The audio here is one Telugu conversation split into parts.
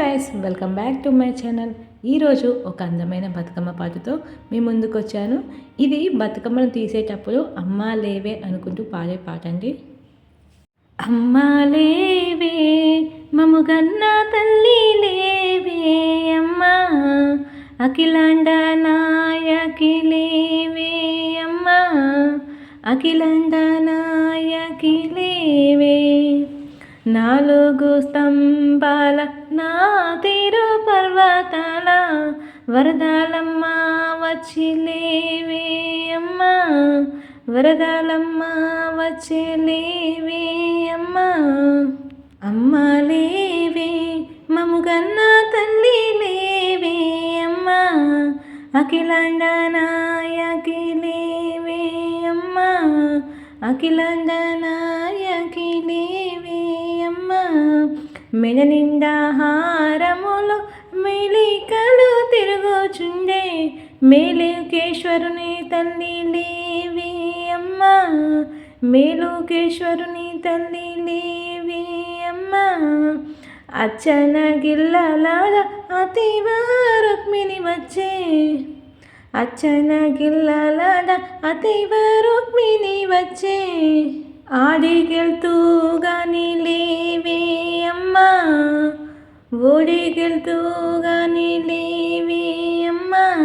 Guys welcome back to my channel ఈరోజు ఒక అందమైన బతుకమ్మ పాటతో మీ ముందుకు వచ్చాను. ఇది బతుకమ్మను తీసేటప్పుడు అమ్మా లేవే అనుకుంటూ పాడే పాట అండి. అమ్మా లేవే మముగన్న తల్లి లేవే అమ్మా. అఖిలాండ నాయకిలేవే అమ్మా. అఖిలాండ నాయకి లేవే. నాలుగు స్తంభాల నా తీరు పర్వతాల వరదాలమ్మ వచ్చి అమ్మ. వరదాలమ్మ వచ్చి అమ్మ. అమ్మా అమ్మ లేవే మముగన్న తల్లి లేవే అమ్మ. అఖిలాండ నాయకి అమ్మ. అమ్మా మెడ నిండా హారములు మెలికలు తిరుగుచుండే. మేలుకేశ్వరుని తల్లి లేవి అమ్మా. మేలుకేశ్వరుని తల్లి లేవి అమ్మా. అచ్చన గిల్లలాడ అతివ రుక్మిణి వచ్చే. అచ్చన గిల్లలాడ అతివ రుక్మిణి వచ్చే. ఆడికెళ్తూ ఓడికెళ్తూ నీలేవి అమ్మా.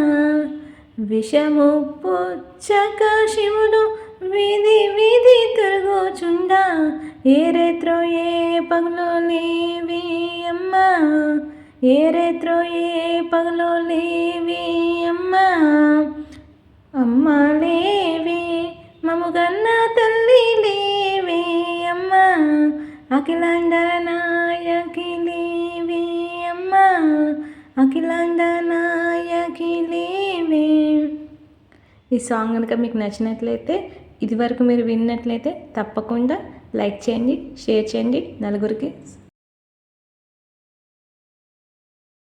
విషము పుచ్చక శివుడు వీధి విధి తిరుగుచుండా ఏ రేత్రో ఏ పగలో లేవి అమ్మా. ఏ రేత్రో ఏ పగలో లేవి అమ్మా. అమ్మ మము మముగన్న తల్లి లేవి అమ్మా. అఖిలాండ నాయకి అఖిలాండ నాయకి ఈ సాంగ్ కనుక మీకు నచ్చినట్లయితే ఇదివరకు మీరు విన్నట్లయితే తప్పకుండా లైక్ చేయండి షేర్ చేయండి. నలుగురికి